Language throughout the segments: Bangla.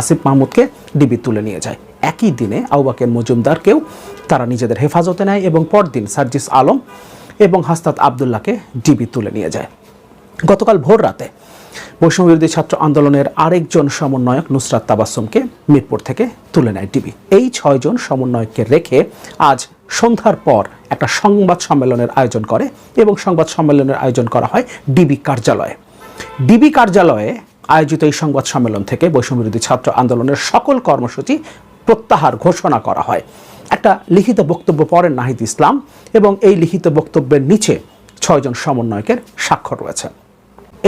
আসিফ মাহমুদকে ডিবি তুলে নিয়ে যায়। একই দিনে আউবাকের মজুমদারকেও তারা নিজেদের হেফাজতে নেয় এবং পরদিন সার্জিস আলম এবং হাস্তাত আবদুল্লাহকে ডিবি তুলে নিয়ে যায়। গতকাল ভোর রাতে বৈষম্যবিরোধী ছাত্র আন্দোলনের আরেকজন সমন্বয়ক নুসরাত তাবাসুমকে মিরপুর থেকে তুলে নেয় ডিবি। এই ছয়জন সমন্বয়ককে রেখে আজ সন্ধ্যার পর একটা সংবাদ সম্মেলনের আয়োজন করে এবং সংবাদ সম্মেলনের আয়োজন করা হয় ডিবি কার্যালয়ে। ডিবি কার্যালয়ে আয়োজিত এই সংবাদ সম্মেলন থেকে বৈষম্যবিরোধী ছাত্র আন্দোলনের সকল কর্মসূচি প্রত্যাহার ঘোষণা করা হয়। একটা লিখিত বক্তব্য পড়েন নাহিদ ইসলাম এবং এই লিখিত বক্তব্যের নিচে ছয়জন সমন্বয়কের স্বাক্ষর রয়েছে।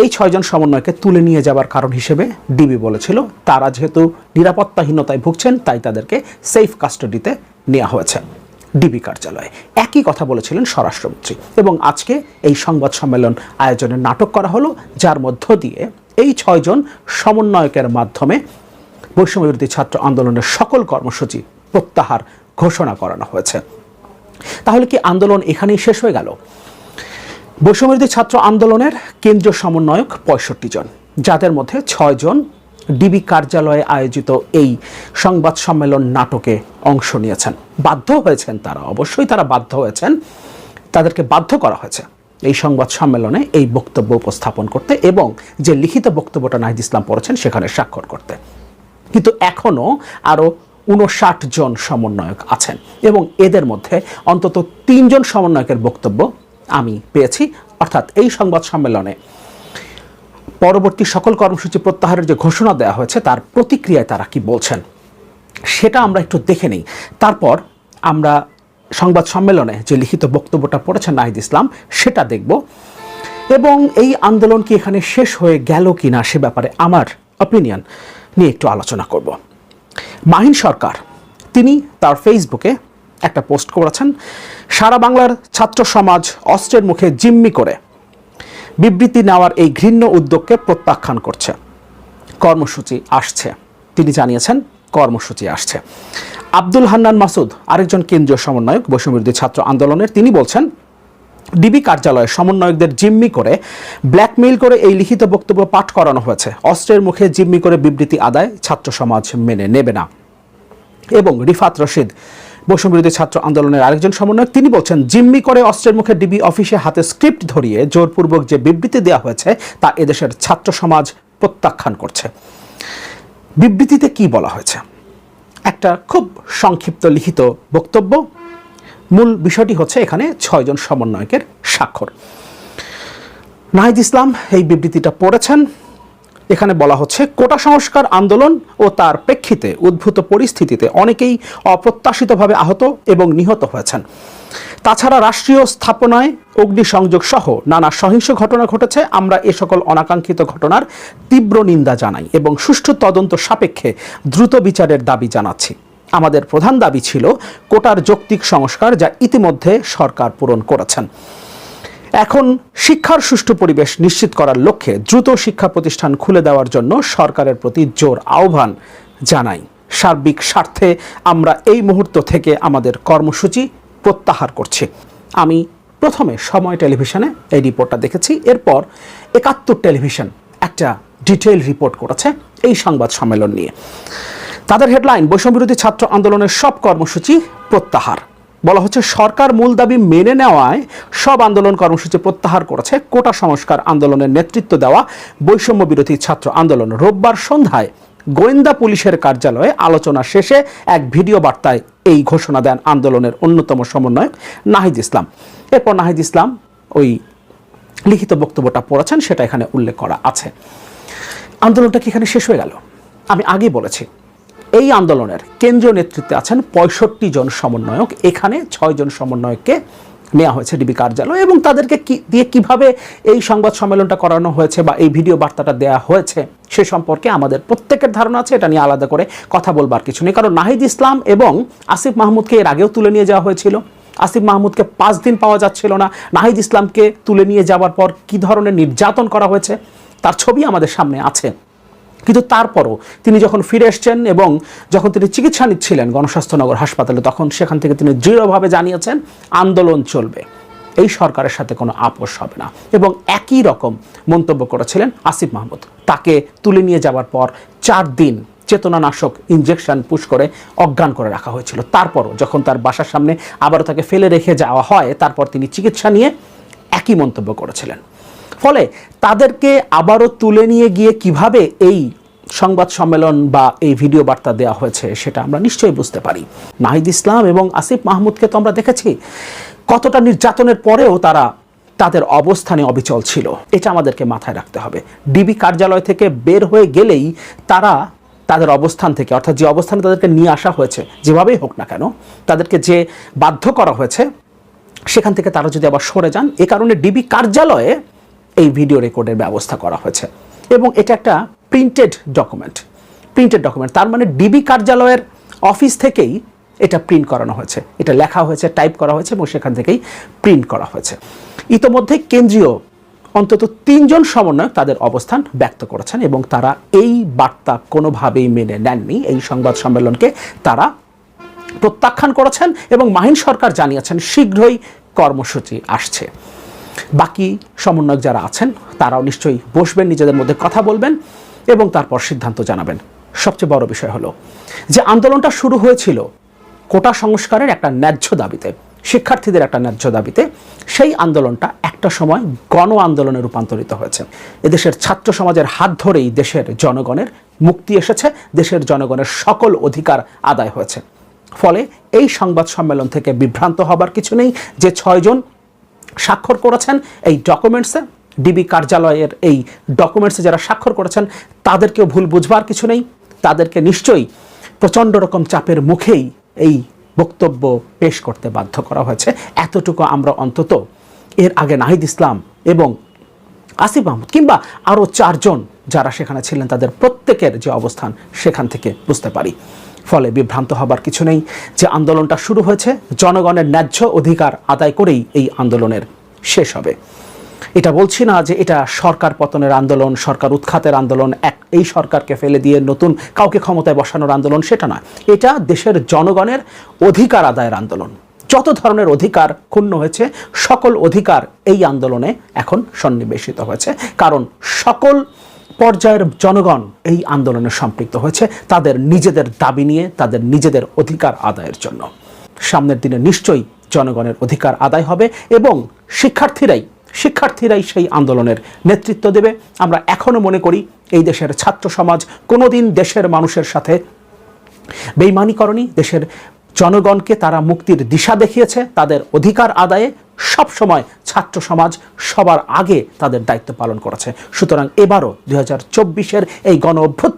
এই ছয়জন সমন্বয়কে তুলে নিয়ে যাবার কারণ হিসেবে ডিবি বলেছিল, তারা যেহেতু নিরাপত্তাহীনতায় ভুগছেন, তাই তাদেরকে সেফ কাস্টাডিতে নেওয়া হয়েছে। ডিবি কার্যালয়ে একই কথা বলেছিলেন স্বরাষ্ট্রমন্ত্রী এবং আজকে এই সংবাদ সম্মেলন আয়োজনের নাটক করা হলো, যার মধ্য দিয়ে এই ছয়জন সমন্বয়কের মাধ্যমে বৈষম্যবিরোধী ছাত্র আন্দোলনের সকল কর্মসূচি প্রত্যাহার ঘোষণা করানো হয়েছে। তাহলে কি আন্দোলন এখানেই শেষ হয়ে গেল? বৈষম্যবিরোধী ছাত্র আন্দোলনের কেন্দ্রীয় সমন্বয়ক পঁয়ষট্টি জন, যাদের মধ্যে ছয়জন ডিবি কার্যালয়ে আয়োজিত এই সংবাদ সম্মেলন নাটকে অংশ নিয়েছেন। বাধ্য হয়েছেন তারা, অবশ্যই তারা বাধ্য হয়েছেন, তাদেরকে বাধ্য করা হয়েছে। এই সংবাদ সম্মেলনে এই বক্তব্য উপস্থাপন করতে এবং যে লিখিত বক্তব্যটা নাহিদ ইসলাম পড়েছেন সেখানে স্বাক্ষর করতে। কিন্তু এখনও আরও উনষাট জন সমন্বয়ক আছেন এবং এদের মধ্যে অন্তত তিনজন সমন্বয়কের বক্তব্য আমি পেয়েছি। অর্থাৎ এই সংবাদ সম্মেলনে পরবর্তী সকল কর্মসূচি প্রত্যাহারের যে ঘোষণা দেওয়া হয়েছে, তার প্রতিক্রিয়ায় তারা কি বলছেন, সেটা আমরা একটু দেখে নিই। তারপর আমরা সংবাদ সম্মেলনে যে লিখিত বক্তব্যটা পড়েছেন নাহিদ ইসলাম, সেটা দেখব। এবং এই আন্দোলন কি এখানে শেষ হয়ে গেল কি না সে ব্যাপারে আমার অপিনিয়ন নিয়ে একটু আলোচনা করব। মাহিন সরকার, তিনি তার ফেসবুকে একটা পোস্ট করেছেন, সারা বাংলার ছাত্র সমাজ অস্ত্রের মুখে জিম্মি করে বিবৃতি নেওয়ার এই ঘৃণ্য উদ্যোগকে প্রত্যাখ্যান করছে। কর্মসূচি আসছে। তিনি জানিয়েছেন, কর্মসূচি আসছে। আব্দুল হান্নান মাসুদ, আরেকজন কেন্দ্রীয় সমন্বয়ক, বৈষম্যবিরোধী ছাত্র আন্দোলনের, তিনি বলছেন, ডিবি কার্যালয়ে সমন্বয়কদের জিম্মি করে ব্ল্যাকমেইল করে এই লিখিত বক্তব্য পাঠ করানো হয়েছে। অস্ত্রের মুখে জিম্মি করে বিবৃতি আদায় ছাত্র সমাজ মেনে নেবে না। এবং রিফাত রশিদ, বৈষম্যবিরোধী ছাত্র আন্দোলনের আরেকজন সমন্বয়ক, তিনি বলছেন, জিম্মি করে অস্ত্রের মুখে ডিবি অফিসে হাতে স্ক্রিপ্ট ধরিয়ে জোরপূর্বক যে বিবৃতি দেওয়া হয়েছে, তা এদেশের ছাত্র সমাজ প্রত্যাখ্যান করছে। বিবৃতিতে কি বলা হয়েছে? একটা খুব সংক্ষিপ্ত লিখিত বক্তব্য। মূল বিষয়টি হচ্ছে এখানে ছয়জন সমন্বয়কের স্বাক্ষর। নাহিদ ইসলাম এই বিবৃতিটা পড়েছেন। এখানে বলা হচ্ছে, কোটা সংস্কার আন্দোলন ও তার প্রেক্ষিতে উদ্ভূত পরিস্থিতিতে অনেকেই অপ্রত্যাশিতভাবে আহত এবং নিহত হয়েছেন। তাছাড়া রাষ্ট্রীয় স্থাপনায় অগ্নিসংযোগ সহ নানা সহিংস ঘটনা ঘটেছে। আমরা এ সকল অনাকাঙ্ক্ষিত ঘটনার তীব্র নিন্দা জানাই এবং সুষ্ঠু তদন্ত সাপেক্ষে দ্রুত বিচারের দাবি জানাচ্ছি। আমাদের প্রধান দাবি ছিল কোটার যৌক্তিক সংস্কার যা ইতিমধ্যে সরকার পূরণ করেছেন। এখন শিক্ষার সুষ্ঠু পরিবেশ নিশ্চিত করার লক্ষ্যে দ্রুত শিক্ষা প্রতিষ্ঠান খুলে দেওয়ার জন্য সরকারের প্রতি জোর আহ্বান জানাই। সার্বিক স্বার্থে আমরা এই মুহূর্ত থেকে আমাদের কর্মসূচি প্রত্যাহার করছি। আমি প্রথমে সময় টেলিভিশনে এই রিপোর্টটা দেখেছি, এরপর একাত্তর টেলিভিশন একটা ডিটেইল রিপোর্ট করেছে এই সংবাদ সম্মেলন নিয়ে। তাদের হেডলাইন, বৈষম্যবিরোধী ছাত্র আন্দোলনের সব কর্মসূচি প্রত্যাহার। বলা হচ্ছে সরকার মূল দাবি মেনে নেওয়ায় সব আন্দোলন কর্মসূচি প্রত্যাহার করেছে। কোটা সংস্কার আন্দোলনের নেতৃত্ব দেওয়া বৈষম্য বিরোধী ছাত্র আন্দোলন রোববার সন্ধ্যায় গোয়েন্দা পুলিশের কার্যালয়ে আলোচনা শেষে এক ভিডিও বার্তায় এই ঘোষণা দেন আন্দোলনের অন্যতম সমন্বয়ক নাহিদ ইসলাম। এরপর নাহিদ ইসলাম ওই লিখিত বক্তব্যটা পড়েছেন সেটা এখানে উল্লেখ করা আছে। আন্দোলনটা কি এখানে শেষ হয়ে গেল? আমি আগে বলেছি, এই আন্দোলনের কেন্দ্রীয় নেতৃত্বে আছেন পঁয়ষট্টি জন সমন্বয়ক। এখানে ছয়জন সমন্বয়ককে নেওয়া হয়েছে ডিবি কার্যালয় এবং তাদেরকে কি, দিয়ে কীভাবে এই সংবাদ সম্মেলনটা করানো হয়েছে বা এই ভিডিও বার্তাটা দেওয়া হয়েছে সে সম্পর্কে আমাদের প্রত্যেকের ধারণা আছে, এটা নিয়ে আলাদা করে কথা বলবার কিছু নেই। কারণ নাহিদ ইসলাম এবং আসিফ মাহমুদকে এর আগেও তুলে নিয়ে যাওয়া হয়েছিল। আসিফ মাহমুদকে পাঁচ দিন পাওয়া যাচ্ছিল না। নাহিদ ইসলামকে তুলে নিয়ে যাওয়ার পর কি ধরনের নির্যাতন করা হয়েছে, তার ছবি আমাদের সামনে আছে। কিন্তু তারপরও তিনি যখন ফিরে এসছেন এবং যখন তিনি চিকিৎসা নিচ্ছিলেন গণস্বাস্থ্যনগর হাসপাতালে, তখন সেখান থেকে তিনি দৃঢ়ভাবে জানিয়েছেন, আন্দোলন চলবে। এই সরকারের সাথে কোনো আপোষ হবে না। এবং একই রকম মন্তব্য করেছিলেন আসিফ মাহমুদ। তাকে তুলে নিয়ে যাওয়ার পর চার দিন চেতনানাশক ইনজেকশন পুশ করে অজ্ঞান করে রাখা হয়েছিল। তারপরও যখন তার বাসার সামনে আবারও তাকে ফেলে রেখে যাওয়া হয়, তারপর তিনি চিকিৎসা নিয়ে একই মন্তব্য করেছিলেন। ফলে তাদেরকে আবারও তুলে নিয়ে গিয়ে কীভাবে এই সংবাদ সম্মেলন বা এই ভিডিও বার্তা দেওয়া হয়েছে, সেটা আমরা নিশ্চয়ই বুঝতে পারি। নাহিদ ইসলাম এবং আসিফ মাহমুদকে তো আমরা দেখেছি, কতটা নির্যাতনের পরেও তারা তাদের অবস্থানে অবিচল ছিল। এটা আমাদেরকে মাথায় রাখতে হবে। ডিবি কার্যালয় থেকে বের হয়ে গেলেই তারা তাদের অবস্থান থেকে, অর্থাৎ যে অবস্থানে তাদেরকে নিয়ে আসা হয়েছে, যেভাবেই হোক না কেন, তাদেরকে যে বাধ্য করা হয়েছে, সেখান থেকে তারা যদি আবার সরে যান, এ কারণে ডিবি কার্যালয়ে এই ভিডিও রেকর্ডের ব্যবস্থা করা হয়েছে। এবং এটা একটা প্রিন্টেড ডকুমেন্ট প্রিন্টেড ডকুমেন্ট তার মানে ডিবি কার্যালয়ের অফিস থেকেই এটা প্রিন্ট করানো হয়েছে। এটা লেখা হয়েছে টাইপ করা হয়েছে এবং সেখান থেকেই প্রিন্ট করা হয়েছে। ইতোমধ্যে কেন্দ্রীয় অন্তত তিনজন সমন্বয়ক তাদের অবস্থান ব্যক্ত করেছেন এবং তারা এই বার্তা কোনোভাবেই মেনে নেননি। এই সংবাদ সম্মেলনকে তারা প্রত্যাখ্যান করেছেন এবং মাহিন সরকার জানিয়েছেন, শীঘ্রই কর্মসূচি আসছে। বাকি সমন্বয়ক যারা আছেন, তারাও নিশ্চয়ই বসবেন, নিজেদের মধ্যে কথা বলবেন। এবং তারপর সিদ্ধান্ত জানাবেন। সবচেয়ে বড় বিষয় হলো, যে আন্দোলনটা শুরু হয়েছিল কোটা সংস্কারের একটা ন্যায্য দাবিতে, শিক্ষার্থীদের একটা ন্যায্য দাবিতে, সেই আন্দোলনটা একটা সময় গণ আন্দোলনে রূপান্তরিত হয়েছে। এদেশের ছাত্র সমাজের হাত ধরেই দেশের জনগণের মুক্তি এসেছে, দেশের জনগণের সকল অধিকার আদায় হয়েছে। ফলে এই সংবাদ সম্মেলন থেকে বিভ্রান্ত হবার কিছু নেই, যে ছয়জন স্বাক্ষর করেছেন, এই ডকুমেন্টসে ডিবি কার্যালয়ের এই ডকুমেন্টসে যারা স্বাক্ষর করেছেন, তাদেরকেও ভুল বুঝবার কিছু নেই। তাদেরকে নিশ্চয়ই প্রচণ্ড রকম চাপের মুখেই এই বক্তব্য পেশ করতে বাধ্য করা হয়েছে। এতটুকু আমরা অন্তত এর আগে নাহিদ ইসলাম এবং আসিফ মাহমুদ কিংবা আরও চারজন যারা সেখানে ছিলেন, তাদের প্রত্যেকের যে অবস্থান সেখান থেকে বুঝতে পারি। ফলে বিভ্রান্ত হবার কিছু নেই যে আন্দোলনটা শুরু হয়েছে। জনগণের ন্যায্য অধিকার আদায় করেই এই আন্দোলনের শেষ হবে। এটা বলছি না যে এটা সরকার পতনের আন্দোলন, সরকার উৎখাতের আন্দোলন, এক, এই সরকারকে ফেলে দিয়ে নতুন কাউকে ক্ষমতায় বসানোর আন্দোলন, সেটা নয়। এটা দেশের জনগণের অধিকার আদায়ের আন্দোলন। যত ধরনের অধিকার ক্ষুণ্ণ হয়েছে, সকল অধিকার এই আন্দোলনে এখন সন্নিবেশিত হয়েছে। কারণ সকল পর্যায়ের জনগণ এই আন্দোলনে সম্পৃক্ত হয়েছে, তাদের নিজেদের দাবি নিয়ে, তাদের নিজেদের অধিকার আদায়ের জন্য। সামনের দিনে নিশ্চয়ই জনগণের অধিকার আদায় হবে এবং শিক্ষার্থীরাই শিক্ষার্থীরাই সেই আন্দোলনের নেতৃত্ব দেবে। আমরা এখনও মনে করি এই দেশের ছাত্র সমাজ কোনোদিন দেশের মানুষের সাথে বেইমানি দেশের জনগণকে তারা মুক্তির দিশা দেখিয়েছে, তাদের অধিকার আদায়ে সব সময় ছাত্র সমাজ সবার আগে তাদের দায়িত্ব পালন করেছে। সুতরাং এবারও দুই হাজার এই গণ অভ্যুত্থান